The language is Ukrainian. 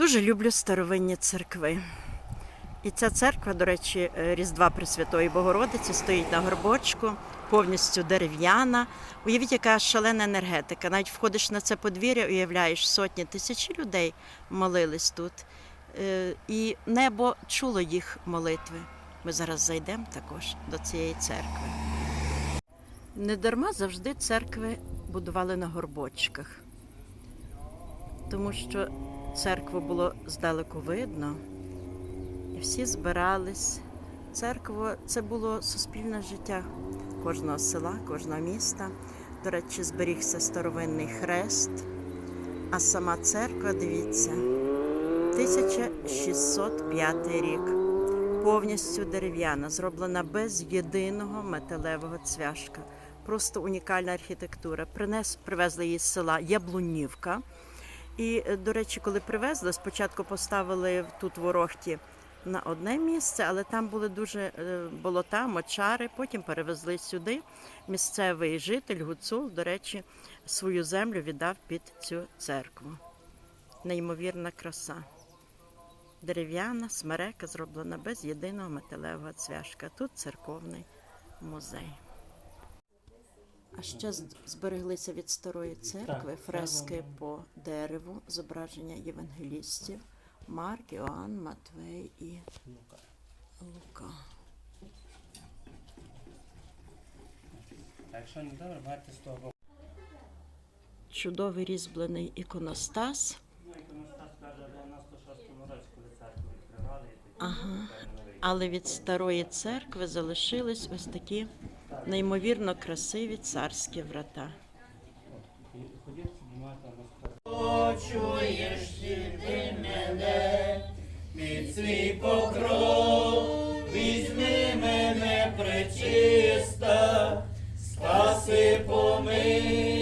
Дуже люблю старовинні церкви. І ця церква, до речі, е, Різдва Пресвятої Богородиці стоїть на горбочку, повністю дерев'яна. Уявіть, яка шалена енергетика. Навіть входиш на це подвір'я, уявляєш, сотні тисячі людей молились тут. Е, І небо чуло їх молитви. Ми зараз зайдемо також до цієї церкви. Недарма завжди церкви будували на горбочках, тому що церкву було здалеку видно, і всі збирались. Церква це було суспільне життя кожного села, кожного міста. До речі, зберігся старовинний хрест. А сама церква, дивіться, 1605 рік. Повністю дерев'яна, зроблена без єдиного металевого цвяшка. Просто унікальна архітектура. Принес, привезли її з села Яблунівка. І, е, до речі, коли привезли, спочатку поставили тут в Ворохті на одне місце, але там були дуже е, болота, мочари. Потім перевезли сюди. Місцевий житель Гуцул, до речі, свою землю віддав під цю церкву. Неймовірна краса. Дерев'яна смерека зроблена без єдиного металевого цвяшка. Тут церковний музей. А ще збереглися від старої церкви фрески по дереву, зображення євангелістів Марк, Іоанн, Матвей і Лука. Чудовий різьблений іконостас. Ну, іконостас каже, в 96-му році, коли церкву відкривали, і тоді Ага. Але від старої церкви залишились ось такі неймовірно красиві царські врата. Почуєш ти мене. Під свій покров візьми мене пречиста, спаси помилуй,